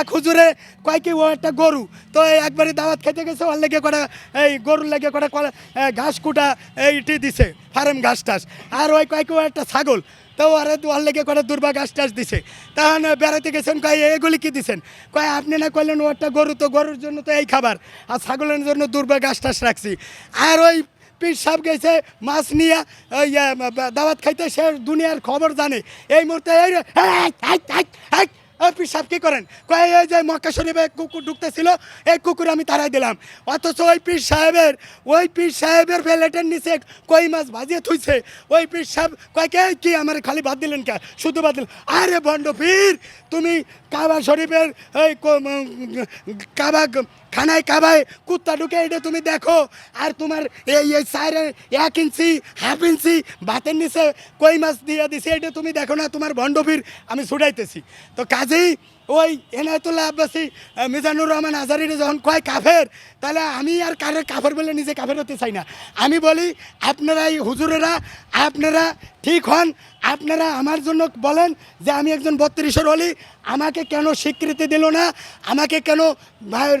এক হুজুরে কয় কি, ও একটা গরু। তো একবারই দাওয়াত খেতে গেছে, ওর লেগে কটা, এই গরুর লেগে কটা ঘাস কুটা এইটি দিছে, ফার্ম ঘাস টাস। আর ওই কয় কি, ও একটা ছাগল। তো ওরা ওর লেগে করে দুর্বা গাছ টাস দিছে। তখন বেড়াতে গেছেন, কয় এগুলি কি দিছেন? কয়, আপনি না কইলেন ও একটা গরু, তো গরুর জন্য তো এই খাবার। আর ছাগলের জন্য দুর্বা গাছ টাস রাখছি। আর ওই পীর সাহেব গেছে, মাছ নিয়ে ওই দাওয়াত খাইতে, সে দুনিয়ার খবর জানে। এই মুহূর্তে পীর সাহেব কি করেন? কয়ে, এই যে মক্কা শরীফে কুকুর ঢুকতেছিল, এই কুকুর আমি তারাই দিলাম। অথচ ওই পীর সাহেবের, ওই পীর সাহেবের প্লেটের নিচে কই মাছ ভাজিয়ে থুইছে? ওই পীর সাহেব কয়, কে, কি, আমার খালি ভাত দিলেন কে? শুধু ভাত দিলেন? আরে ভণ্ড পীর, তুমি কাবা শরীফের, এই কাবা খানায় কাবায়, কুত্তা ঢুকে এটা তুমি দেখো। আর তোমার এই এই সাইরে এক ইঞ্চি, হাফ ইঞ্চি ভাতের নিচে কই মাছ দিয়ে দিছে, এটা তুমি দেখো না, তোমার ভণ্ডবীর আমি ছুটাইতেছি। তো কাজেই ওই এনায়তুল্লাহ আব্বাসী মিজানুর রহমান আজারির যখন কয় কাফের, তাহলে আমি আর কারের কাফের বলে নিজে কাফের হতে চাই না। আমি বলি, আপনারা এই হুজুরেরা, আপনারা ঠিক হন? আপনারা আমার জন্য বলেন যে আমি একজন বত্রিশের হলি আমাকে কেন স্বীকৃতি দিল না? আমাকে কেন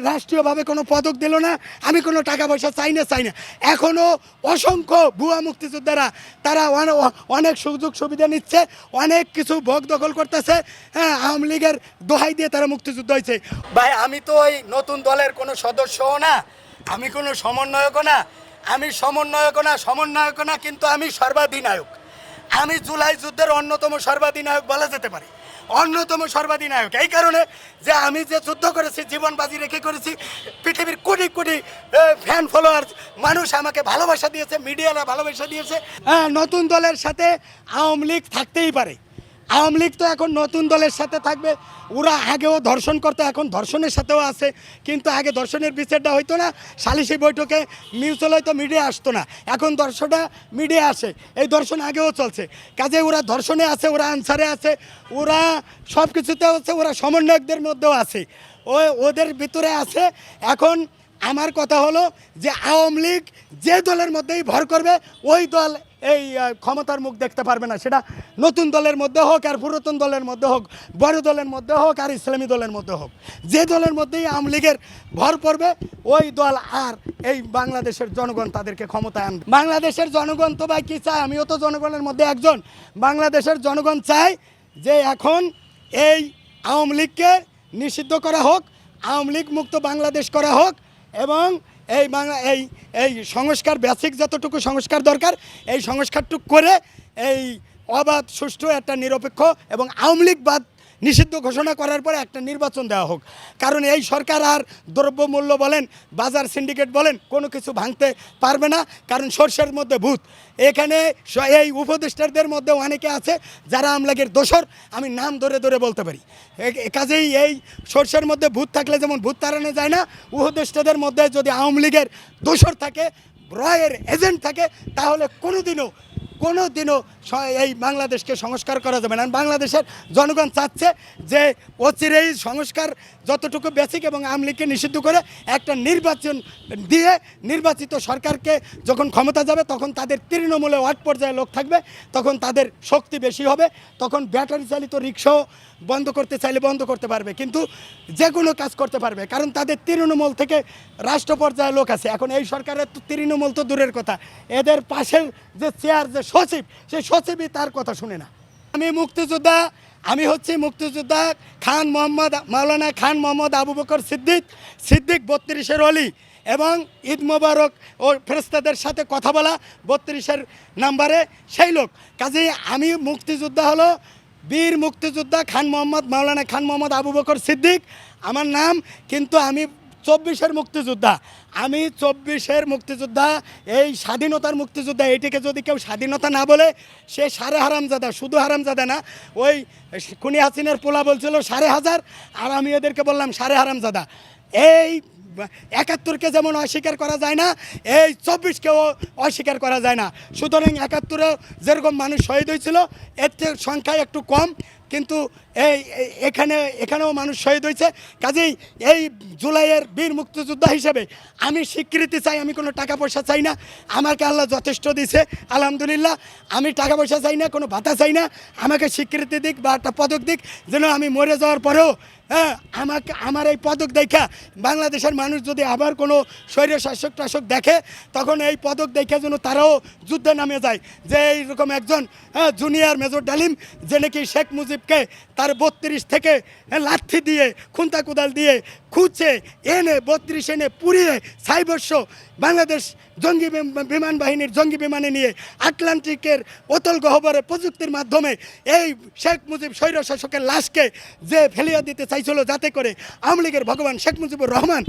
রাষ্ট্রীয়ভাবে কোনো পদক দিল না? আমি কোনো টাকা পয়সা চাই না চাই না। এখনও অসংখ্য ভুয়া মুক্তিযোদ্ধারা, তারা অনে- অনেক সুযোগ সুবিধা নিচ্ছে, অনেক কিছু ভোগ দখল করতেছে। হ্যাঁ আওয়ামী লীগের দোহাই দিয়ে তারা মুক্তিযুদ্ধ হয়েছে। ভাই, আমি তো ওই নতুন দলের কোনো সদস্যও না, আমি কোনো সমন্বয়কও না। আমি সমন্বয়কও না সমন্বয়কও না, কিন্তু আমি সর্বাধিনায়ক। আমি জুলাই যুদ্ধের অন্যতম সর্বাধিনায়ক বলা যেতে পারি। অন্যতম সর্বাধিনায়ক। এই কারণে যে আমি যে যুদ্ধ করেছি, জীবন বাজি রেখে করেছি, পৃথিবীর কোটি কোটি ফ্যান ফলোয়ার মানুষ আমাকে ভালোবাসা দিয়েছে মিডিয়ারা ভালোবাসা দিয়েছে। হ্যাঁ নতুন দলের সাথে আওয়ামী লীগ থাকতেই পারে। আওয়ামী লীগ তো এখন নতুন দলের সাথে থাকবে। ওরা আগেও ধর্ষণ করতো, এখন ধর্ষণের সাথেও আছে। কিন্তু আগে ধর্ষণের বিচারটা হইতো না সালিসি বৈঠকে মিউচুয়াল হয়তো মিডিয়া আসতো না। এখন দর্শনটা মিডিয়া আসে, এই ধর্ষণ আগেও চলছে। কাজে ওরা ধর্ষণে আছে, ওরা আনসারে আছে, ওরা সব কিছুতে আছে, ওরা সমন্বয়কদের মধ্যেও আছে। ও, ওদের ভিতরে আছে। এখন আমার কথা হলো যে আওয়ামী লীগ যে দলের মধ্যেই ভর করবে, ওই দল এই ক্ষমতার মুখ দেখতে পারবে না সেটা নতুন দলের মধ্যে হোক আর পুরাতন দলের মধ্যে হোক, বড় দলের মধ্যে হোক আর ইসলামী দলের মধ্যে হোক। যে দলের মধ্যেই আওয়ামী লীগের ভর পড়বে, ওই দল আর এই বাংলাদেশের জনগণ তাদেরকে ক্ষমতায় আনবে। বাংলাদেশের জনগণ তো ভাই কী চায়? আমিও তো জনগণের মধ্যে একজন। বাংলাদেশের জনগণ চায় যে এখন এই আওয়ামী লীগকে নিষিদ্ধ করা হোক, আওয়ামী লীগ মুক্ত বাংলাদেশ করা হোক এবং এই বাংলা, এই এই সংস্কার বেসিক যতটুকু সংস্কার দরকার, এই সংস্কারটুকু করে এই অবাধ, সুষ্ঠু একটা নিরপেক্ষ এবং আওয়ামী লীগ বাদ নিষিদ্ধ ঘোষণা করার পরে একটা নির্বাচন দেওয়া হোক। কারণ এই সরকার আর দ্রব্যমূল্য বলেন, বাজার সিন্ডিকেট বলেন, কোনো কিছু ভাঙতে পারবে না। কারণ সর্ষের মধ্যে ভূত। এখানে এই উপদেষ্টাদের মধ্যে অনেকে আছে যারা আমলাগের দোসর আমি নাম ধরে ধরে বলতে পারি। কাজেই এই সর্ষের মধ্যে ভূত থাকলে যেমন ভূত তাড়ানো যায় না, উপদেষ্টাদের মধ্যে যদি আওয়ামী লীগের দোসর থাকে, রয়ের এজেন্ট থাকে, তাহলে কোনোদিনও কোনো দিনও এই বাংলাদেশকে সংস্কার করা যাবে না। বাংলাদেশের জনগণ চাচ্ছে যে অচিরেই সংস্কার যতটুকু বেসিক এবং আমলিকে নিষিদ্ধ করে একটা নির্বাচন দিয়ে নির্বাচিত সরকারকে যখন ক্ষমতা যাবে, তখন তাদের তৃণমূলে ওয়ার্ড পর্যায়ে লোক থাকবে, তখন তাদের শক্তি বেশি হবে, তখন ব্যাটারি চালিত রিক্সাও বন্ধ করতে চাইলে বন্ধ করতে পারবে। কিন্তু যে কোনো কাজ করতে পারবে, কারণ তাদের তৃণমূল থেকে রাষ্ট্র পর্যায়ে লোক আছে। এখন এই সরকারের তৃণমূল তো দূরের কথা। এদের পাশের যে চেয়ার যে সচিব সেই সচিবই তার কথা শুনে না। আমি মুক্তিযোদ্ধা, আমি হচ্ছি মুক্তিযোদ্ধা খান মোহাম্মদ, মাওলানা খান মোহাম্মদ আবু বকর সিদ্দিক সিদ্দিক বত্রিশের অলি, এবং ঈদ মোবারক ও ফেরস্তাদের সাথে কথা বলা বত্রিশের নাম্বারে সেই লোক। কাজেই আমি মুক্তিযোদ্ধা হলো বীর মুক্তিযোদ্ধা খান মোহাম্মদ, মাওলানা খান মোহাম্মদ আবু বকর সিদ্দিক। আমার নাম, কিন্তু আমি চব্বিশের মুক্তিযোদ্ধা। আমি চব্বিশের মুক্তিযোদ্ধা, এই স্বাধীনতার মুক্তিযোদ্ধা, এটিকে যদি কেউ স্বাধীনতা না বলে, সে সাড়ে হারামজাদা, শুধু হারামজাদা না, ওই কুনি হাসিনের পোলা বলছিল সাড়ে হাজার, আর আমি এদেরকে বললাম সাড়ে হারামজাদা। এই একাত্তরকে যেমন অস্বীকার করা যায় না, এই চব্বিশকেও অস্বীকার করা যায় না। সুতরাং একাত্তরে যেরকম মানুষ শহীদ হয়েছিল, এর সংখ্যা একটু কম। কিন্তু এই এখানে, এখানেও মানুষ শহীদ হয়েছে। কাজেই এই জুলাইয়ের বীর মুক্তিযোদ্ধা হিসেবে আমি স্বীকৃতি চাই, আমি কোনো টাকা পয়সা চাই না। আমাকে আল্লাহ যথেষ্ট দিছে আলহামদুলিল্লাহ। আমি টাকা পয়সা চাই না, কোনো ভাতা চাই না। আমাকে স্বীকৃতি দিক বা একটা পদক দিক, যেন আমি মরে যাওয়ার পরেও হ্যাঁ আমাকে আমার এই পদক দেখা বাংলাদেশের মানুষ যদি আবার কোনো শৈর শাসক টাসক দেখে তখন এই পদক দেখে যেন তারাও যুদ্ধে নামে যায়। যে এইরকম একজন হ্যাঁ, জুনিয়র মেজর ডালিম যে নাকি শেখ মুজিবকে তার বত্রিশ থেকে হ্যাঁ, লাথি দিয়ে খুন্তা কুদাল দিয়ে খুঁজছে এনে বত্রিশ এনে পুড়িয়ে সাইবর্ষ বাংলাদেশ জঙ্গি বিমান বাহিনীর জঙ্গি বিমানে নিয়ে আটলান্টিকের অতল গহ্বরে প্রযুক্তির মাধ্যমে এই শেখ মুজিব স্বৈর শাসকের লাশকে যে ফেলিয়া দিতে চাইছিল যাতে করে আওয়ামী লীগের ভগবান শেখ মুজিবুর রহমান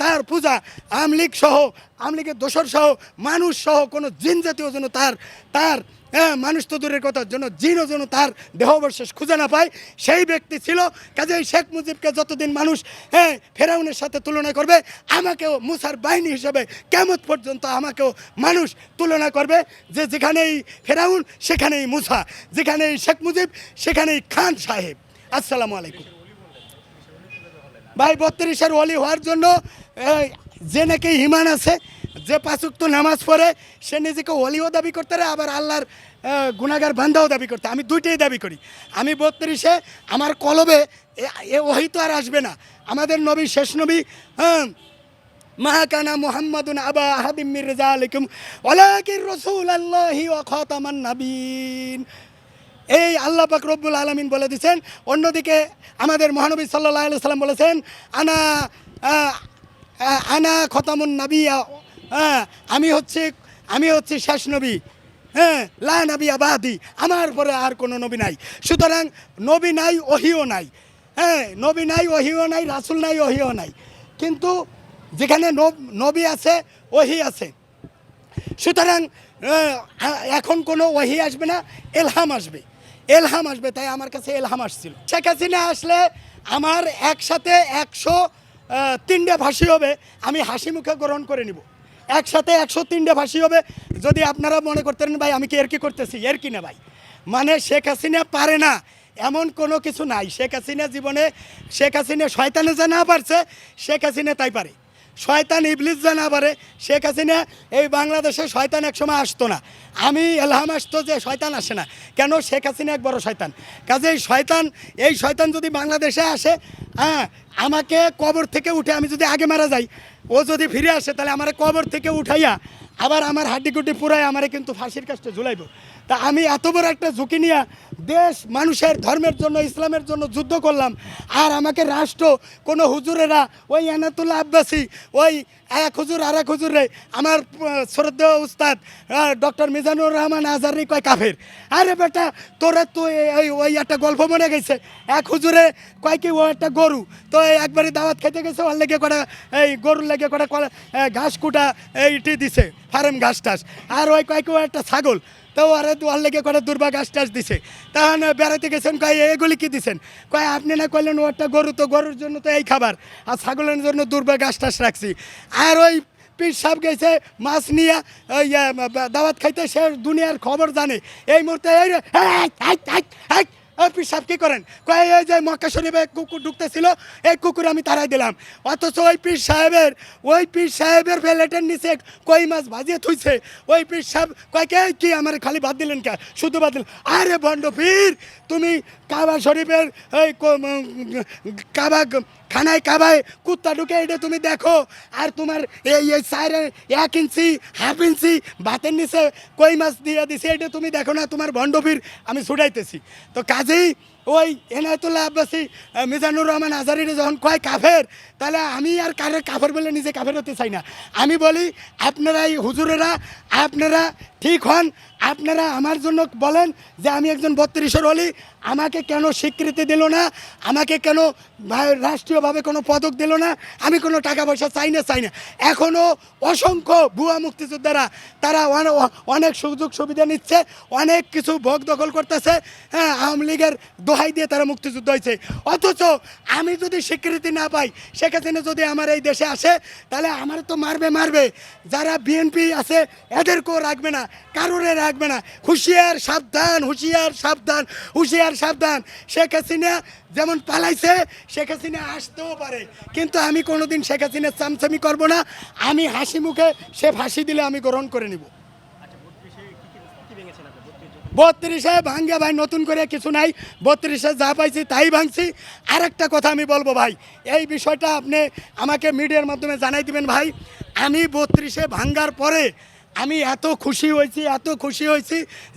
তার পূজা আওয়ামী লীগ সহ, আওয়ামী লীগের দোসর সহ, মানুষ সহ, কোনো জিন জাতীয় যেন তার তার হ্যাঁ মানুষ তো দূরের কথার জন্য জিনও যেন তার দেহবশেষ খুঁজে না পায়। সেই ব্যক্তি ছিল কাজে শেখ মুজিবকে যতদিন মানুষ হ্যাঁ ফেরাউনের সাথে তুলনা করবে, আমাকেও মুসার বাহিনী হিসেবে কেমত পর্যন্ত আমাকেও মানুষ তুলনা করবে যে যেখানেই ফেরাউন, সেখানেই মুসা, যেখানেই শেখ মুজিব, সেখানেই খান সাহেব। আসসালামু আলাইকুম। ভাই বত্রিশের ওলি হওয়ার জন্য যে নাকি ইমান আছে যে পাঁচুক্ত নামাজ পড়ে সে নিজেকে ওলিও দাবি করতে পারে আবার আল্লাহর আহ, গুনাগার বান্ধাও দাবি করতে আমি দুইটাই দাবি করি। আমি বত্রিশে আমার কলবে এ- ওহি তো আর আসবে না। আমাদের নবী শেষ নবী হ্যাঁ মাহাকানা মুহাম্মাদুন আবা আহাদিম মির রিজালিকুম ওয়ালাকিন রাসূলুল্লাহি ওয়া খাতামান নাবিয়িন। এই আল্লাহ পাক রব্বুল আলমিন বলে দিচ্ছেন অন্যদিকে আমাদের মহানবী সাল্লাহ সাল্লাম বলেছেন, আনা আনা খতামুন নাবিয়া হ্যাঁ আমি হচ্ছে আমি হচ্ছে শেষ নবী হ্যাঁ লা নবী আবাদি, আমার পরে আর কোনো নবী নাই। সুতরাং নবী নাই, ওহিও নাই। হ্যাঁ নবী নাই, ওহিও নাই, রাসুল নাই, ওহিও নাই। কিন্তু যেখানে নব- নবী আছে, ওহি আছে। সুতরাং এখন কোনো ওহি আসবে না, এলহাম আসবে। এলহাম আসবে, তাই আমার কাছে এলহাম আসছিল। শেখ হাসিনা আসলে আমার একসাথে একশো তিনটে ভাষী হবে, আমি হাসি মুখে গ্রহণ করে নিব। একসাথে একশো তিনটে ভাষী হবে, যদি আপনারা মনে করতেন, ভাই, আমি কি এর কি করতেছি? এর কি না ভাই? মানে শেখ হাসিনা পারে না, এমন কোনো কিছু নাই। শেখ হাসিনা জীবনে, শেখ হাসিনা শয়তানে যা না পারছে, শেখ হাসিনা তাই পারে। শয়তান ইবলিস না পারে শেখ হাসিনা এই বাংলাদেশে শয়তান এক সময় আসতো না। আমি এলহাম আসতো যে শয়তান আসে না। কেন শেখ হাসিনা এক বড় শয়তান? কাজে এই শয়তান এই শয়তান যদি বাংলাদেশে আসে হ্যাঁ আমাকে কবর থেকে উঠে আমি যদি আগে মারা যাই, ও যদি ফিরে আসে, তাহলে আমার কবর থেকে উঠাইয়া আবার আমার হাড্ডিগুড্ডি পুরাই আমারে কিন্তু ফাঁসির কাজটা ঝুলাইব। তা আমি এত বড় একটা ঝুঁকি নিয়ে দেশ, মানুষের ধর্মের জন্য, ইসলামের জন্য যুদ্ধ করলাম, আর আমাকে রাষ্ট্র, কোনো হুজুরেরা, ওই এনাতুল্লা আব্বাসী, ওই এক হুজুর আর এক রে, আমার শ্রদ্ধা উস্তাদ ডক্টর মিজানুর রহমান আজারি কয় কাফের? আরে বেটা, তোরে তো এই, ওই একটা গল্প মনে গেছে। এক হুজুরে কয় কি, ও একটা গরু। তো এই একবারই দাওয়াত খেতে গেছে, ওর লেগে কটা, এই, গরুর লেগে কটা ঘাস কুটা এইটি দিছে, ফার্ম ঘাস টাস। আর ওই কয় কি, ও একটা ছাগল। তো ওরা দোয়ার লেগে কটা দুর্বা গাছ টাছ দিছে। তখন বেড়াতে গেছেন, কয়, এগুলি কি দিছেন? কয়, আপনি না করলেন একটা গরু, তো গরুর জন্য তো এই খাবার। আর ছাগলের জন্য দুর্বা গাছ টাছ রাখছি। আর ওই পীর সাহেব গেছে, মাছ নিয়ে, ওই দাওয়াত খাইতে, সে দুনিয়ার খবর জানে। এই মুহূর্তে এই পীর সাহেব কি করেন? কয়ে, এই যে মক্কা শরীফে কুকুর ঢুকতেছিল, এই কুকুর আমি তারাই দিলাম। অথচ ওই পীর সাহেবের, ওই পীর সাহেবের প্লেটের নিচে কই মাছ ভাজিয়ে থুইছে? ওই পীর সাহেব কয়, কে, কি, আমার খালি ভাত দিলেন কে? শুধু ভাত দিলেন? আরে ভণ্ড পীর, তুমি কাবা শরীফের, এই কাবা খানায় কাবায়, কুত্তা ঢুকে এটা তুমি দেখো। আর তোমার এই এই সাইরে এক ইঞ্চি, হাফ ইঞ্চি ভাতের নিচে কই মাছ দিয়ে দিছে, এটা তুমি দেখো না, তোমার ভণ্ডপীর আমি ছুটাইতেছি। তো কাজেই ওই এনায়তুল্লাহ আব্বাসি মিজানুর রহমান আজারিরে যখন কয় কাফের, তাহলে আমি আর কারের কাফের বলে নিজে কাফের হতে চাই না। আমি বলি, আপনারা এই হুজুরেরা, আপনারা ঠিক হন? আপনারা আমার জন্য বলেন যে আমি একজন বত্রিশের হলি আমাকে কেন স্বীকৃতি দিল না? আমাকে কেন রাষ্ট্রীয়ভাবে কোনো পদক দিল না? আমি কোনো টাকা পয়সা চাই না চাই না। এখনও অসংখ্য ভুয়া মুক্তিযোদ্ধারা, তারা অনেক সুযোগ সুবিধা নিচ্ছে, অনেক কিছু ভোগ দখল করতেছে হ্যাঁ আওয়ামী লীগের দোহাই দিয়ে তারা মুক্তিযুদ্ধ হয়েছে। অথচ আমি যদি স্বীকৃতি না পাই সেখানে যদি আমার এই দেশে আসে, তাহলে আমার তো মারবে মারবে। যারা বিএনপি আছে, এদেরকেও রাখবে না। কারোরে রাখবে না। হুঁশিয়ার সাবধান হুঁশিয়ার সাবধান হুঁশিয়ার সাবধান। শেখ হাসিনা যেমন পালাইছে শেখ হাসিনা আসতেও পারে। কিন্তু আমি কোনোদিন শেখ হাসিনার চামচামি করব না। আমি হাসি মুখে সে ফাঁসি দিলে আমি গ্রহণ করে নিব। আচ্ছা বত্রিশে ভাঙ্গে ভাই নতুন করে কিছু নাই। বত্রিশে যা পাইছি তাই ভাঙছি। আর একটা কথা আমি বলব ভাই এই বিষয়টা আপনি আমাকে মিডিয়ার মাধ্যমে জানাই দিবেন ভাই। আমি বত্রিশে ভাঙ্গার পরে আমি এত খুশি হয়েছি, এত খুশি হয়েছি।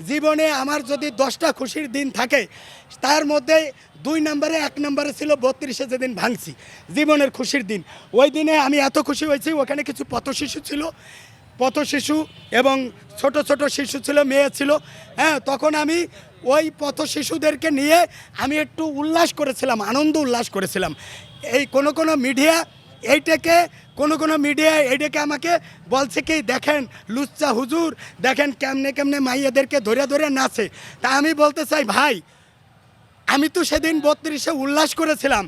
জীবনে আমার যদি দশটা খুশির দিন থাকে, তার মধ্যে দুই নম্বরে, এক নম্বরে ছিল বত্রিশে যেদিন ভাঙছি, জীবনের খুশির দিন। ওই দিনে আমি এত খুশি হয়েছি, ওখানে কিছু পথ শিশু ছিল। পথ শিশু এবং ছোট ছোট শিশু ছিল, মেয়ে ছিল। হ্যাঁ তখন আমি ওই পথ শিশুদেরকে নিয়ে আমি একটু উল্লাস করেছিলাম, আনন্দ উল্লাস করেছিলাম। এই কোনো কোনো মিডিয়া এইটাকে কোনো কোনো মিডিয়া এইটাকে আমাকে বলছে কি, দেখেন লুচ্চা হুজুর, দেখেন কেমনে কেমনে মাইয়াদেরকে ধরে ধরে নাচে। তা আমি বলতে চাই, ভাই, আমি তো সেদিন বত্রিশে উল্লাস করেছিলাম।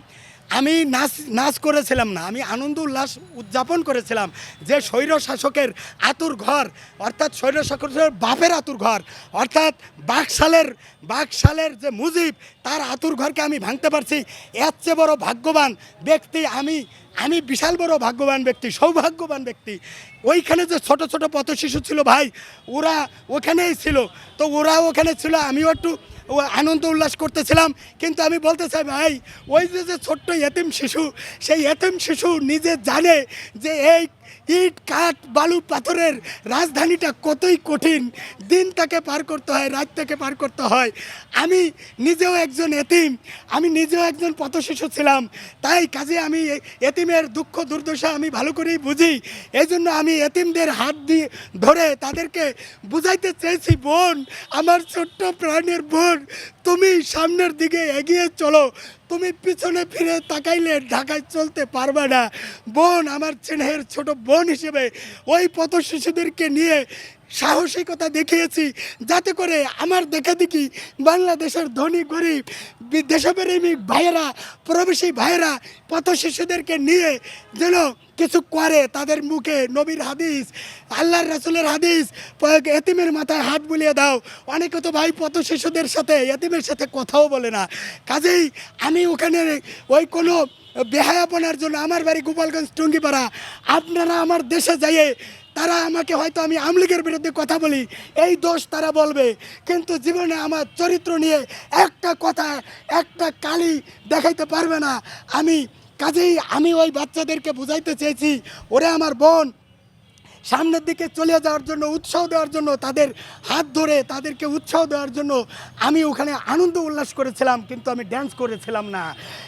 আমি নাচ নাচ করেছিলাম না, আমি আনন্দ উল্লাস উদযাপন করেছিলাম। যে স্বৈর শাসকের আতুর ঘর, অর্থাৎ স্বৈর শাসকের বাপের আতুর ঘর, অর্থাৎ বাকশালের বাকশালের যে মুজিব, তার আতুর ঘরকে আমি ভাঙতে পারছি। এর চেয়ে বড় ভাগ্যবান ব্যক্তি আমি আমি বিশাল বড় ভাগ্যবান ব্যক্তি, সৌভাগ্যবান ব্যক্তি। ওইখানে যে ছোট ছোট পথ শিশু ছিল ভাই, ওরা ওখানেই ছিল। তো ওরা ওখানে ছিল, আমিও একটু আনন্দ উল্লাস করতেছিলাম। কিন্তু আমি বলতে চাই ভাই, ওই যে যে ছোট্ট এতিম শিশু, সেই এতিম শিশু নিজে জানে যে এই ইট, কাঠ, বালু, পাথরের রাজধানীটা কতই কঠিন। দিন তাকে পার করতে হয়, রাত তাকে পার করতে হয়। আমি নিজেও একজন এতিম, আমি নিজেও একজন পথ শিশু ছিলাম। তাই কাজে আমি এতিমের দুঃখ, দুর্দশা আমি ভালো করেই বুঝি। এই জন্য আমি এতিমদের হাত দিয়ে ধরে তাদেরকে বুঝাইতে চেয়েছি, বোন, আমার ছোট্ট প্রাণের বোন, তুমি সামনের দিকে এগিয়ে চলো। তুমি পিছনে ফিরে তাকাইলে ঢাকায় চলতে পারবে না। বোন আমার চেনের ছোট বোন হিসেবে ওই পথ শিশুদেরকে নিয়ে সাহসিকতা দেখিয়েছি। যাতে করে আমার দেখা দেখি বাংলাদেশের ধনী, গরিব দেশপ্রেমিক ভাইয়েরা, প্রবাসী ভাইয়েরা পথ শিশুদেরকে নিয়ে যেন কিছু করে। তাদের মুখে নবীর হাদিস, আল্লাহর রাসুলের হাদিস এতিমের মাথায় হাত বুলিয়ে দাও। অনেকে তো ভাই পথ শিশুদের সাথে, এতিমের সাথে কথাও বলে না। কাজেই আমি ওখানে ওই কোনো বেহায়াপনার জন্য আমার বাড়ি গোপালগঞ্জ টুঙ্গিপাড়া, আপনারা আমার দেশে যাইয়ে তারা আমাকে হয়তো আমি আমলিগের বিরুদ্ধে কথা বলি, এই দোষ তারা বলবে। কিন্তু জীবনে আমার চরিত্র নিয়ে একটা কথা, একটা কালি দেখাইতে পারবে না। আমি কাজেই আমি ওই বাচ্চাদেরকে বুঝাইতে চেয়েছি, ওরে আমার বোন। সামনের দিকে চলে যাওয়ার জন্য, উৎসাহ দেওয়ার জন্য, তাদের হাত ধরে তাদেরকে উৎসাহ দেওয়ার জন্য আমি ওখানে আনন্দ উল্লাস করেছিলাম, কিন্তু আমি ড্যান্স করেছিলাম না।